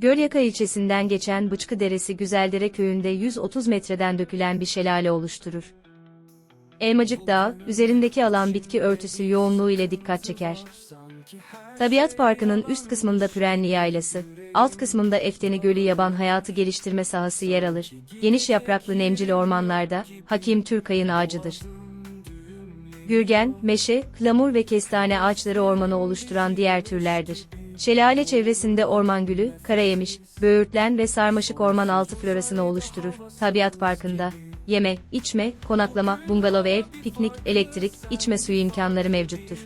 Gölyaka ilçesinden geçen Bıçkı Deresi Güzeldere köyünde 130 metreden dökülen bir şelale oluşturur. Elmacık Dağı, üzerindeki alan bitki örtüsü yoğunluğu ile dikkat çeker. Tabiat Parkı'nın üst kısmında Pürenli Yaylası, alt kısmında Efteni Gölü yaban hayatı geliştirme sahası yer alır. Geniş yapraklı nemcil ormanlarda, Hakim Türkay'ın ağacıdır. Gürgen, meşe, klamur ve kestane ağaçları ormanı oluşturan diğer türlerdir. Şelale çevresinde orman gülü, karayemiş, böğürtlen ve sarmaşık orman altı florasını oluşturur. Tabiat Parkı'nda yeme, içme, konaklama, bungalov ev, piknik, elektrik, içme suyu imkanları mevcuttur.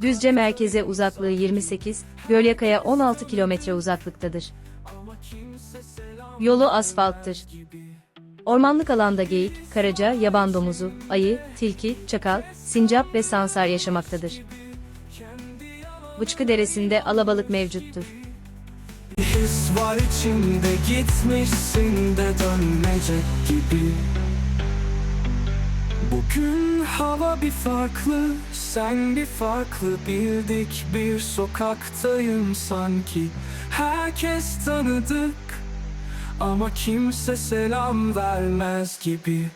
Düzce merkeze uzaklığı 28, Gölyaka'ya 16 kilometre uzaklıktadır. Yolu asfalttır. Ormanlık alanda geyik, karaca, yaban domuzu, ayı, tilki, çakal, sincap ve sansar yaşamaktadır. Bıçkı Deresi'nde alabalık mevcuttur. His var içimde gitmişsin de dönmeyecek gibi. Bugün hava bir farklı, sen bir farklı. Bildik bir sokaktayım sanki. Herkes tanıdık ama kimse selam vermez gibi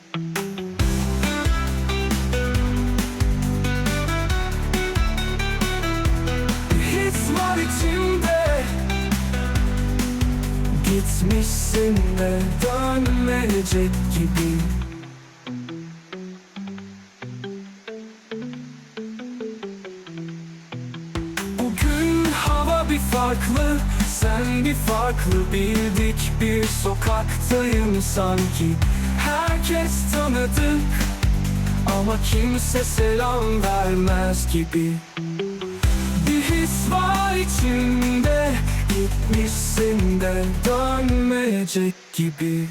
Gitmişsin de dönmeyecek gibi. Bugün hava bir farklı Sen bir farklı. Bildik bir sokaktayım sanki. Herkes tanıdık Ama kimse selam vermez gibi. Bir his var içimde Gitmişsin de dönmeyecek gibi.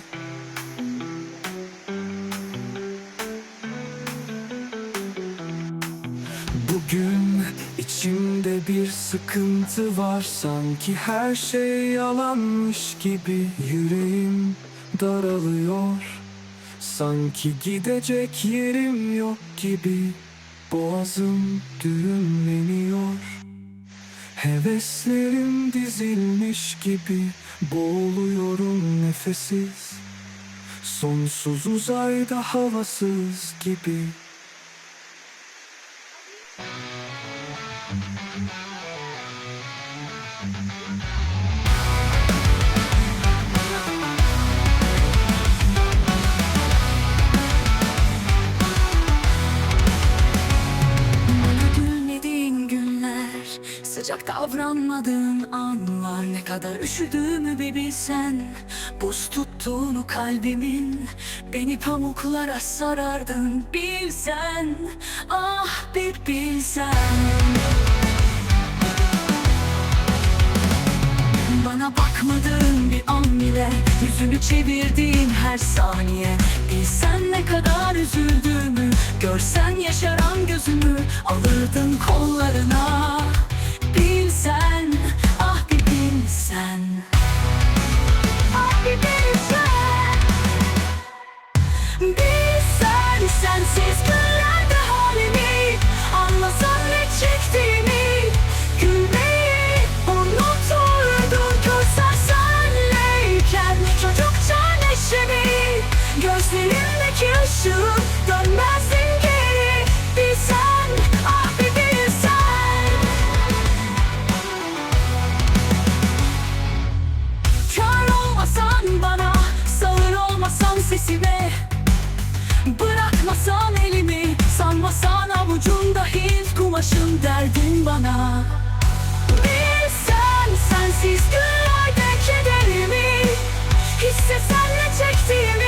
Bugün içimde bir sıkıntı var Sanki her şey yalanmış gibi. Yüreğim daralıyor Sanki gidecek yerim yok gibi. Boğazım düğümleniyor Heveslerim dizilmiş gibi Boğuluyorum nefessiz. Sonsuz uzayda havasız gibi Sıcak davranmadığın anlar Ne kadar üşüdüğümü bir bilsen. Buz tuttuğunu kalbimin Beni pamuklara sarardın bilsen. Ah bir bilsen. Bana bakmadığın bir an bile Yüzünü çevirdiğin her saniye. Bilsen ne kadar üzüldüğümü Görsen yaşaran gözümü Alırdın kollarına Kumaşın derdin bana. Bilsen sensiz günlerde kederimi Hissesen ne çektiğimi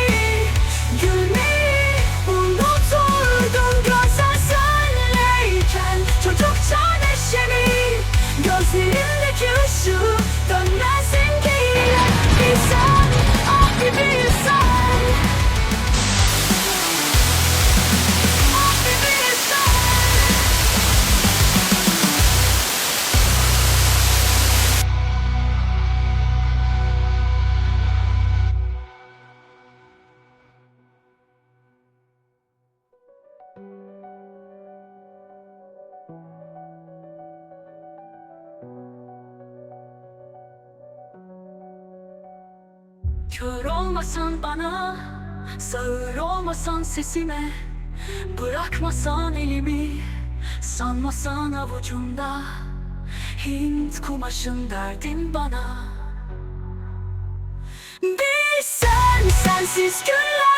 Kör olmasan bana Sağır olmasan sesime Bırakmasan elimi Sanmasan avucumda Hint kumaşın derdin bana. Bir sen sensiz Hissetsen